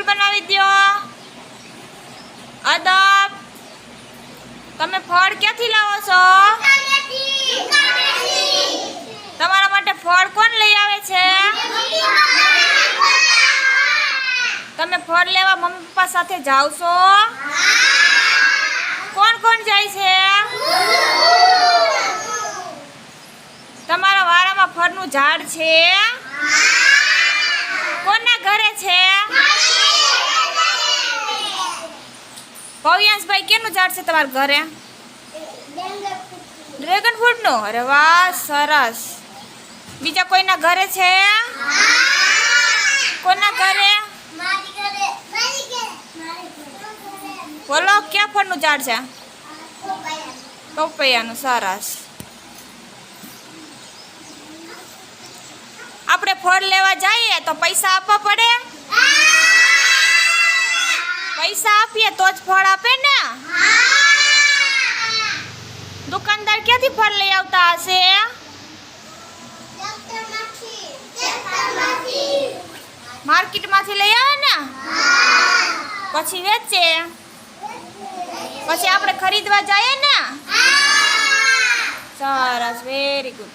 ફૂલ બનાવી દો અદબ. તમે ફળ ક્યાંથી લાવો છો? તમારા માટે ફળ કોણ લઈ આવે છે? તમે ફળ લેવા મમ્મી પપ્પા સાથે જાવશો કોણ કોણ જાય છે? તમારા વારામાં ફળનું ઝાડ છે? કોના ઘરે છે? ભવ્યાંશભાઈ કેનું ઝાડ છે તમારા ઘરે? ડ્રેગન ફ્રૂટનું અરે વાહ, સરસ. બીજા કોઈના ઘરે છે? કોના ઘરે? બોલો, ક્યાં ફળનું ઝાડ છે? પપૈયાનું, સરસ. આપણે ફળ લેવા જઈએ તો પૈસા આપવા પડે? પૈસા આપીએ તો જ ફળ આપે ને? દુકાનદાર ક્યાંથી ફળ લઈ આવતા હશે? માર્કેટમાંથી લઈ આવે ને? પછી વેચે. પછી આપણે ખરીદવા જઈએ ને? સરસ વેરી ગુડ